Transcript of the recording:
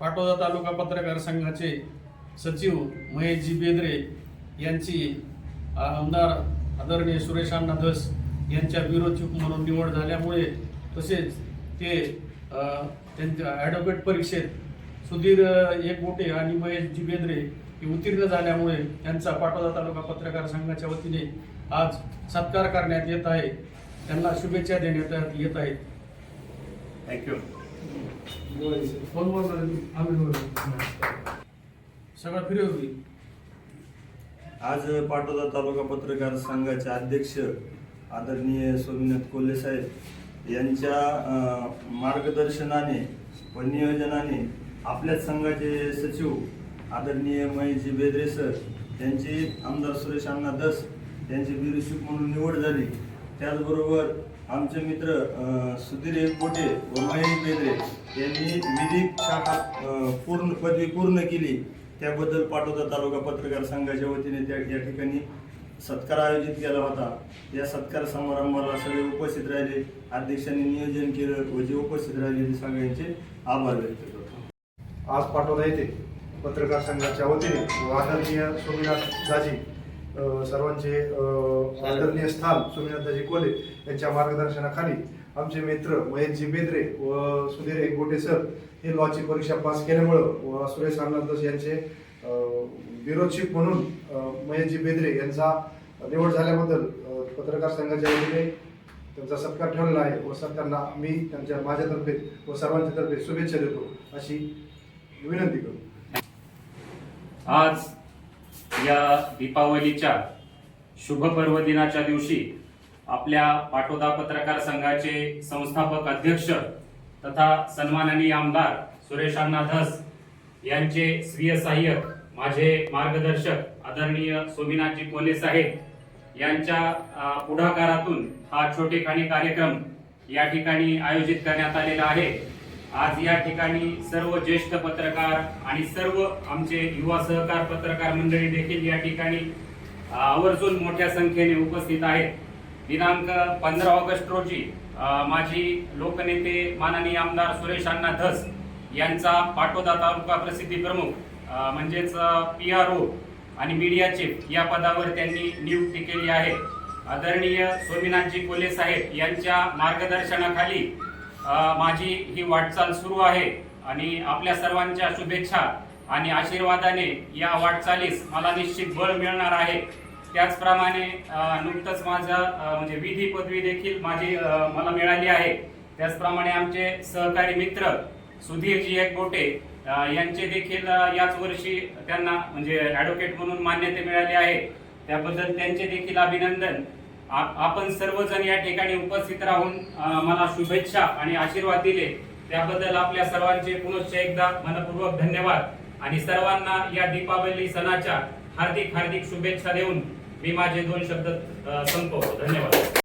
पाटोदा तालुका पत्रकार संघाचे सचिव महेशजी बेदरे यांची आमदार आदरणीय सुरेश अण्णा धस यांच्या विरोधक म्हणून निवड झाल्यामुळे तसेच ते त्यांच्या ॲडव्होकेट परीक्षेत सुधीर एकबोटे आणि महेशजी बेदरे हे उत्तीर्ण झाल्यामुळे त्यांचा पाटोदा तालुका पत्रकार संघाच्या वतीने आज सत्कार करण्यात येत आहे. त्यांना शुभेच्छा देण्यात येत आहेत. थँक्यू सगळं फिरव होती आज पाटोदा तालुका पत्रकार संघाचे अध्यक्ष आदरणीय सोमनाथ कोल्हे साहेब यांच्या मार्गदर्शनाने व नियोजनाने आपल्याच संघाचे सचिव आदरणीय महेशजी बेदरे सर यांची आमदार सुरेश अण्णा दस यांची बिरुशूक म्हणून निवड झाली. त्याचबरोबर आमचे मित्र सुधीर एकबोटे व महेश बेदरे यांनी विधिक शाखा पूर्ण पदवी पूर्ण केली. त्याबद्दल पाटोदा तालुका पत्रकार संघाच्या वतीने त्या या ठिकाणी सत्कार आयोजित केला होता. या सत्कार समारंभाला सगळे उपस्थित राहिले. अध्यक्षांनी नियोजन केलं व जे उपस्थित राहिले सगळ्यांचे आभार व्यक्त करतो. आज पाटोदा येथे पत्रकार संघाच्या वतीने व आदरणीय सोमनाथ दाजी सर्वांचे आदरणीय स्थान सोमनाथ कोले यांच्या मार्गदर्शनाखाली आमचे मित्र महेशजी बेदरे व सुधीर एकबोटे सर हे लॉची परीक्षा पास केल्यामुळं व सुरेश अण्णादास यांचे अ, म्हणून महेशजी बेदरे यांचा निवड झाल्याबद्दल पत्रकार संघाच्या वतीने त्यांचा सत्कार ठेवलेला आहे व सरकारला मी त्यांच्या माझ्यातर्फे व सर्वांच्या तर्फे शुभेच्छा देतो अशी विनंती करतो. आज या दीपावलीच्या शुभ पर्व दिनाच्या दिवशी आपल्या पाटोदा पत्रकार संघाचे संस्थापक अध्यक्ष तथा सन्माननीय आमदार सुरेश अण्णा धस यांचे स्वीय सहाय्यक माझे मार्गदर्शक आदरणीय सोमीनाथजी कोले साहेब यांच्या पुढाकारातून हा छोटेखानी कार्यक्रम या ठिकाणी आयोजित करण्यात आलेला आहे. आज या ठिकाणी सर्व ज्येष्ठ पत्रकार आणि सर्व आमचे युवा सहकार पत्रकार मंडळी देखील या ठिकाणी आवर्जून मोठ्या संख्येने उपस्थित आहेत. दिनांक पंधरा ऑगस्ट रोजी माजी लोकनेते माननीय आमदार सुरेश अण्णा धस यांचा पाटोदा तालुका प्रसिद्धी प्रमुख म्हणजेच पी आर ओ आणि मीडिया चीफ या पदावर त्यांनी नियुक्ती केली आहे. आदरणीय सोमीनाथजी कोले साहेब यांच्या मार्गदर्शनाखाली माझी ही वाटचाल सुरू आहे आणि आपल्या सर्वांच्या शुभेच्छा आणि आशीर्वादाने या वाटचालीस मला निश्चित बळ मिळणार आहे. त्याचप्रमाणे नुकतंच माझं म्हणजे विधी पदवी देखील माझी मला मिळाली आहे. त्याचप्रमाणे आमचे सहकारी मित्र सुधीरजी एकबोटे अ, यांचे देखील याच वर्षी त्यांना म्हणजे ॲडव्होकेट म्हणून मान्यता मिळाली आहे. त्याबद्दल त्यांचे देखील अभिनंदन. आपण सर्वजण या ठिकाणी उपस्थित राहून मला शुभेच्छा आणि आशीर्वाद दिले. त्याबद्दल आपल्या सर्वांचे पुनश्च एकदा मनपूर्वक धन्यवाद. आणि सर्वांना या दीपावली सणाच्या हार्दिक हार्दिक शुभेच्छा देऊन मी माझे दोन शब्द संपवतो. धन्यवाद.